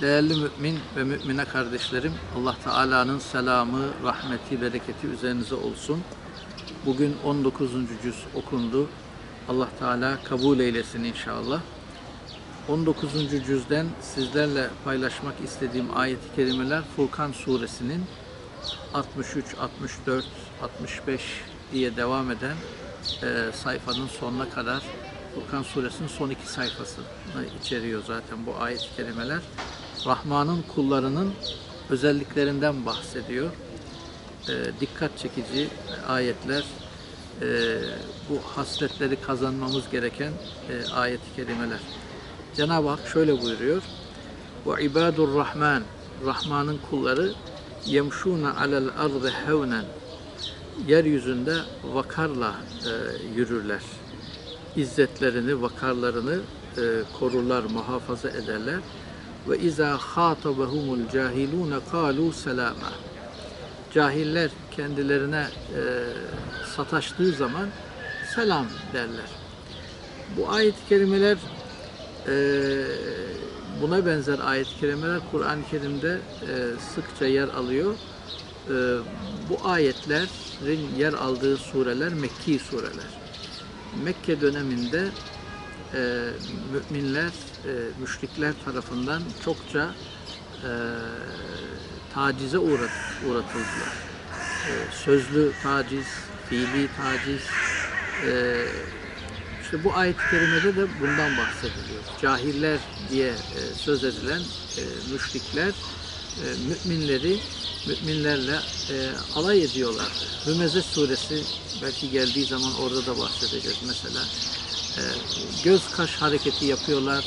Değerli mümin ve mümine kardeşlerim, Allah Teala'nın selamı, rahmeti, bereketi üzerinize olsun. Bugün 19. cüz okundu. Allah Teala kabul eylesin inşallah. 19. cüzden sizlerle paylaşmak istediğim ayet-i kerimeler Furkan suresinin 63, 64, 65 diye devam eden e, sayfanın sonuna kadar Furkan suresinin son iki sayfasını içeriyor zaten bu ayet-i kerimeler. Rahman'ın kullarının özelliklerinden bahsediyor. E, dikkat çekici ayetler. E, bu hasletleri kazanmamız gereken e, ayet-i kerimeler. Cenab-ı Hak şöyle buyuruyor. Ve ibadur rahman Rahman'ın kulları yemşuna alel ardı hevnen yeryüzünde vakarla e, yürürler. İzzetlerini, vakarlarını e, korurlar, muhafaza ederler. Ve izâ khâtabehumul cahilûne kâlû selâmâ. Cahiller kendilerine e, sataştığı zaman selam derler. Bu ayet-i kerimeler e, buna benzer ayet-i kerimeler Kur'an-ı Kerim'de e, sıkça yer alıyor. E, bu ayetlerin yer aldığı sureler Mekki sureler. Mekke döneminde e, müminler, e, müşrikler tarafından çokça e, tacize uğrat, uğratıldılar. E, sözlü taciz, fiili taciz, e, işte bu ayet-i kerimede de bundan bahsediliyor. Cahiller diye e, söz edilen e, müşrikler e, müminleri müminlerle e, alay ediyorlar. Hümeze suresi belki geldiği zaman orada da bahsedeceğiz mesela. E, göz kaş hareketi yapıyorlar.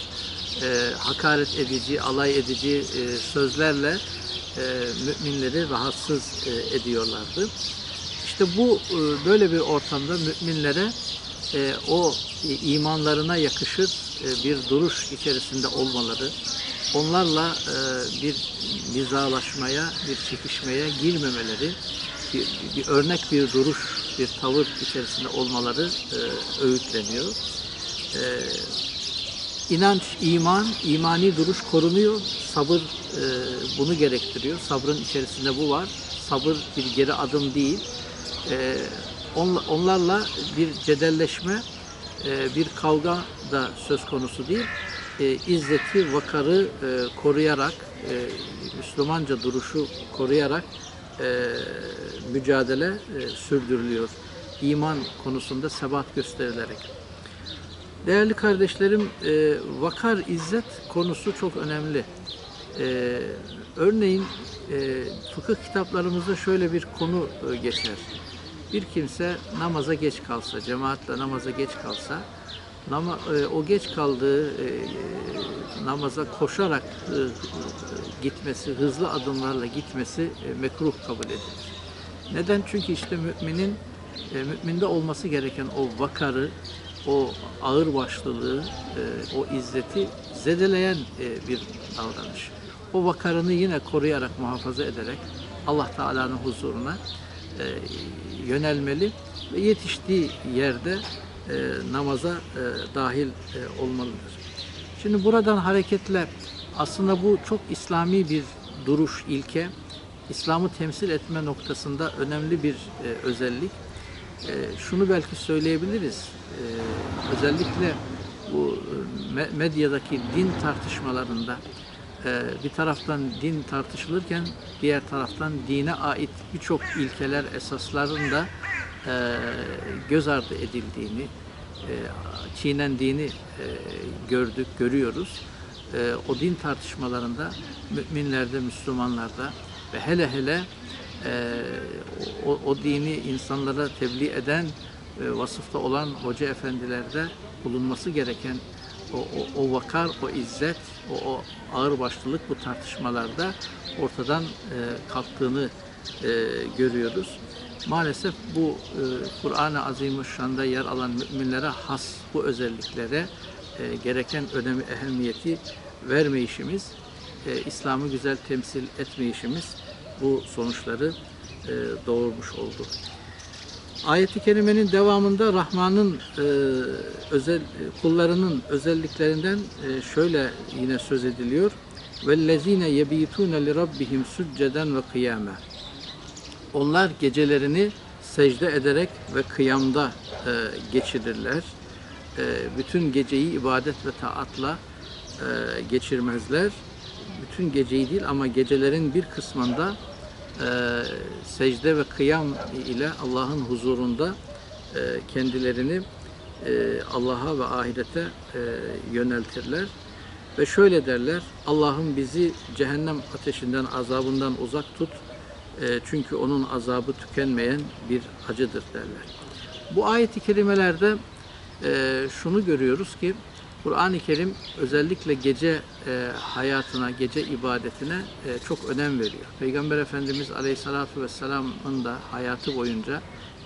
E, hakaret edici, alay edici e, sözlerle e, müminleri rahatsız e, ediyorlardı. İşte bu e, böyle bir ortamda müminlere e, o e, imanlarına yakışır e, bir duruş içerisinde olmaları, onlarla e, bir nizalaşmaya, bir çekişmeye girmemeleri, bir, bir örnek bir duruş, bir tavır içerisinde olmaları e, öğütleniyor. E, inanç, iman, imani duruş korunuyor. Sabır e, bunu gerektiriyor. Sabrın içerisinde bu var. Sabır bir geri adım değil. E, on- onlarla bir cedelleşme, e, bir kavga da söz konusu değil. E, izzeti, vakarı e, koruyarak, e, Müslümanca duruşu koruyarak e, mücadele e, sürdürülüyor. İman konusunda sebat gösterilerek. Değerli kardeşlerim, e, vakar izzet konusu çok önemli. E, örneğin e, fıkıh kitaplarımızda şöyle bir konu e, geçer. Bir kimse namaza geç kalsa, cemaatle namaza geç kalsa, nama, e, o geç kaldığı e, namaza koşarak e, gitmesi, hızlı adımlarla gitmesi e, mekruh kabul edilir. Neden? Çünkü işte müminin e, müminde olması gereken o vakarı, o ağır başlılığı, e, o izzeti zedeleyen e, bir davranış. O vakarını yine koruyarak, muhafaza ederek Allah Teala'nın huzuruna e, yönelmeli ve yetiştiği yerde namaza dahil olmalıdır. Şimdi buradan hareketle aslında bu çok İslami bir duruş, ilke. İslam'ı temsil etme noktasında önemli bir özellik. Şunu belki söyleyebiliriz. E, özellikle bu e, me- medyadaki din tartışmalarında e, bir taraftan din tartışılırken diğer taraftan dine ait birçok ilkeler, esasların da e, göz ardı edildiğini, çiğnendiğini gördük, görüyoruz. O din tartışmalarında müminlerde, Müslümanlarda ve hele hele o, o dini insanlara tebliğ eden vasıfta olan hoca efendilerde bulunması gereken o, o, o vakar, o izzet, o, o ağırbaşlılık bu tartışmalarda ortadan e, kalktığını e, görüyoruz. Maalesef bu e, Kur'an-ı Azimüşşan'da yer alan müminlere has bu özelliklere e, gereken önemi, ehemmiyeti vermeyişimiz, e, İslam'ı güzel temsil etmeyişimiz bu sonuçları e, doğurmuş oldu. Ayet-i kerimenin devamında Rahman'ın e, özel kullarının özelliklerinden e, şöyle yine söz ediliyor. li rabbihim succeden ve kıyame. Onlar gecelerini secde ederek ve kıyamda e, geçirirler. E, bütün geceyi ibadet ve taatla e, geçirmezler. Bütün geceyi değil ama gecelerin bir kısmında e, secde ve kıyam ile Allah'ın huzurunda e, kendilerini e, Allah'a ve ahirete e, yöneltirler. Ve şöyle derler, Allah'ım bizi cehennem ateşinden, azabından uzak tut. E, çünkü onun azabı tükenmeyen bir acıdır derler. Bu ayet-i kerimelerde e, şunu görüyoruz ki, Kur'an-ı Kerim özellikle gece e, hayatına, gece ibadetine e, çok önem veriyor. Peygamber Efendimiz Aleyhisselatü Vesselam'ın da hayatı boyunca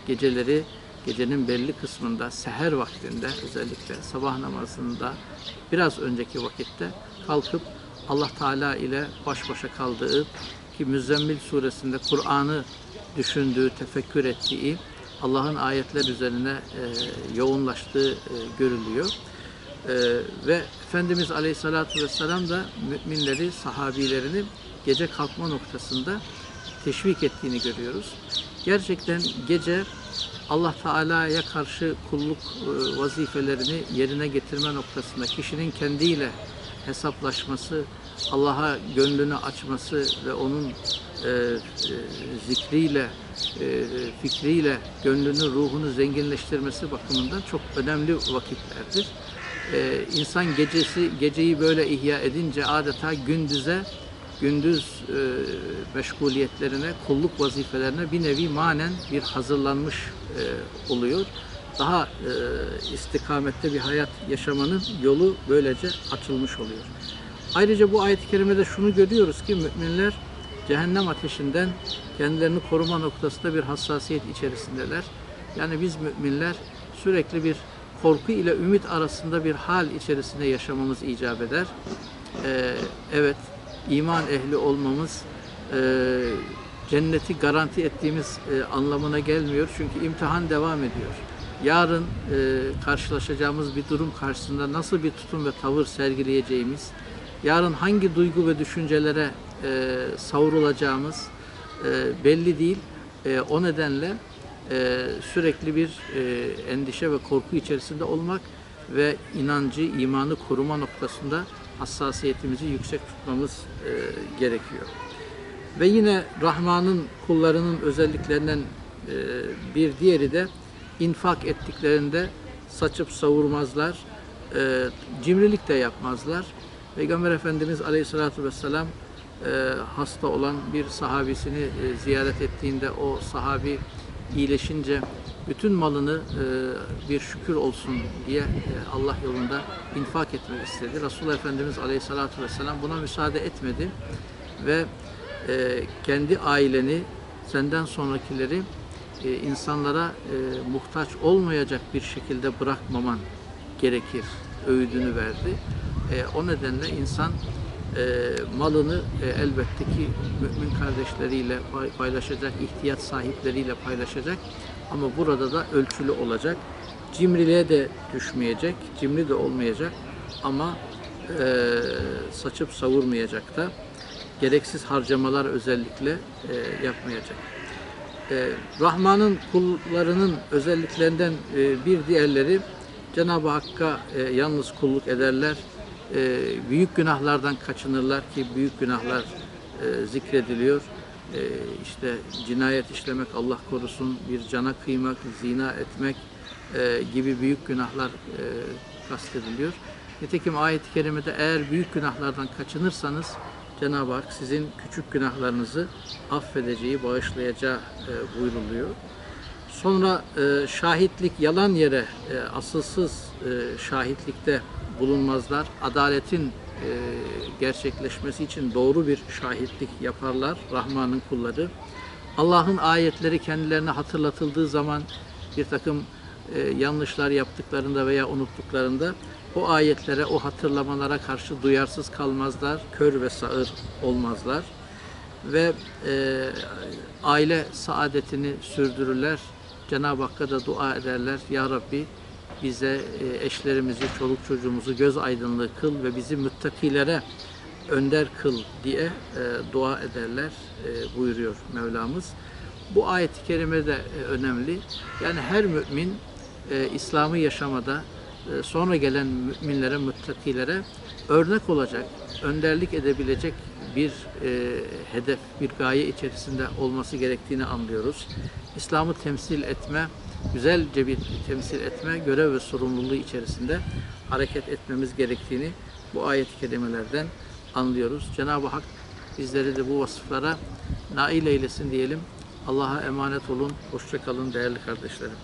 geceleri gecenin belli kısmında seher vaktinde özellikle sabah namazında biraz önceki vakitte kalkıp Allah Teala ile baş başa kaldığı ki Müzzemmil suresinde Kur'an'ı düşündüğü, tefekkür ettiği, Allah'ın ayetler üzerine e, yoğunlaştığı e, görülüyor. E, ve Efendimiz Aleyhisselatü Vesselam da müminleri, sahabilerini gece kalkma noktasında teşvik ettiğini görüyoruz. Gerçekten gece Allah Teala'ya karşı kulluk e, vazifelerini yerine getirme noktasında kişinin kendiyle hesaplaşması, Allah'a gönlünü açması ve onun e, e, zikriyle, e, fikriyle gönlünü, ruhunu zenginleştirmesi bakımından çok önemli vakitlerdir. E, insan gecesi geceyi böyle ihya edince adeta gündüze gündüz e, meşguliyetlerine, kulluk vazifelerine bir nevi manen bir hazırlanmış e, oluyor. Daha e, istikamette bir hayat yaşamanın yolu böylece açılmış oluyor. Ayrıca bu ayet-i kerimede şunu görüyoruz ki müminler cehennem ateşinden kendilerini koruma noktasında bir hassasiyet içerisindeler. Yani biz müminler sürekli bir korku ile ümit arasında bir hal içerisinde yaşamamız icap eder. Ee, evet, iman ehli olmamız e, cenneti garanti ettiğimiz e, anlamına gelmiyor. Çünkü imtihan devam ediyor. Yarın e, karşılaşacağımız bir durum karşısında nasıl bir tutum ve tavır sergileyeceğimiz, yarın hangi duygu ve düşüncelere e, savrulacağımız e, belli değil. E, o nedenle e, sürekli bir e, endişe ve korku içerisinde olmak ve inancı, imanı koruma noktasında hassasiyetimizi yüksek tutmamız e, gerekiyor. Ve yine Rahman'ın kullarının özelliklerinden e, bir diğeri de infak ettiklerinde saçıp savurmazlar, e, cimrilik de yapmazlar. Peygamber Efendimiz Aleyhisselatü Vesselam e, hasta olan bir sahabisini e, ziyaret ettiğinde o sahabi iyileşince bütün malını e, bir şükür olsun diye e, Allah yolunda infak etmek istedi. Resulullah Efendimiz Aleyhisselatü Vesselam buna müsaade etmedi ve e, kendi aileni, senden sonrakileri insanlara muhtaç olmayacak bir şekilde bırakmaman gerekir öğüdünü verdi. O nedenle insan malını e, elbette ki mümin kardeşleriyle pay- paylaşacak, ihtiyaç sahipleriyle paylaşacak ama burada da ölçülü olacak. Cimriliğe de düşmeyecek, cimri de olmayacak ama e, saçıp savurmayacak da gereksiz harcamalar özellikle e, yapmayacak. E, Rahman'ın kullarının özelliklerinden e, bir diğerleri Cenab-ı Hakk'a e, yalnız kulluk ederler. E, büyük günahlardan kaçınırlar ki büyük günahlar e, zikrediliyor. E, işte cinayet işlemek Allah korusun, bir cana kıymak, zina etmek e, gibi büyük günahlar e, kastediliyor. Nitekim ayet-i kerimede eğer büyük günahlardan kaçınırsanız Cenab-ı Hak sizin küçük günahlarınızı affedeceği, bağışlayacağı e, buyruluyor. Sonra e, şahitlik yalan yere e, asılsız e, şahitlikte bulunmazlar. Adaletin e, gerçekleşmesi için doğru bir şahitlik yaparlar Rahman'ın kulları. Allah'ın ayetleri kendilerine hatırlatıldığı zaman bir takım e, yanlışlar yaptıklarında veya unuttuklarında o ayetlere, o hatırlamalara karşı duyarsız kalmazlar, kör ve sağır olmazlar ve e, aile saadetini sürdürürler. Cenab-ı Hakk'a da dua ederler. Ya Rabbi bize e, eşlerimizi, çoluk çocuğumuzu göz aydınlığı kıl ve bizi müttakilere önder kıl diye e, dua ederler e, buyuruyor Mevlamız. Bu ayet-i kerime de önemli. Yani her mümin İslam'ı yaşamada sonra gelen müminlere, müttakilere örnek olacak, önderlik edebilecek bir e, hedef, bir gaye içerisinde olması gerektiğini anlıyoruz. İslam'ı temsil etme, güzelce bir temsil etme, görev ve sorumluluğu içerisinde hareket etmemiz gerektiğini bu ayet-i kerimelerden anlıyoruz. Cenab-ı Hak bizleri de bu vasıflara nail eylesin diyelim. Allah'a emanet olun. Hoşça kalın değerli kardeşlerim.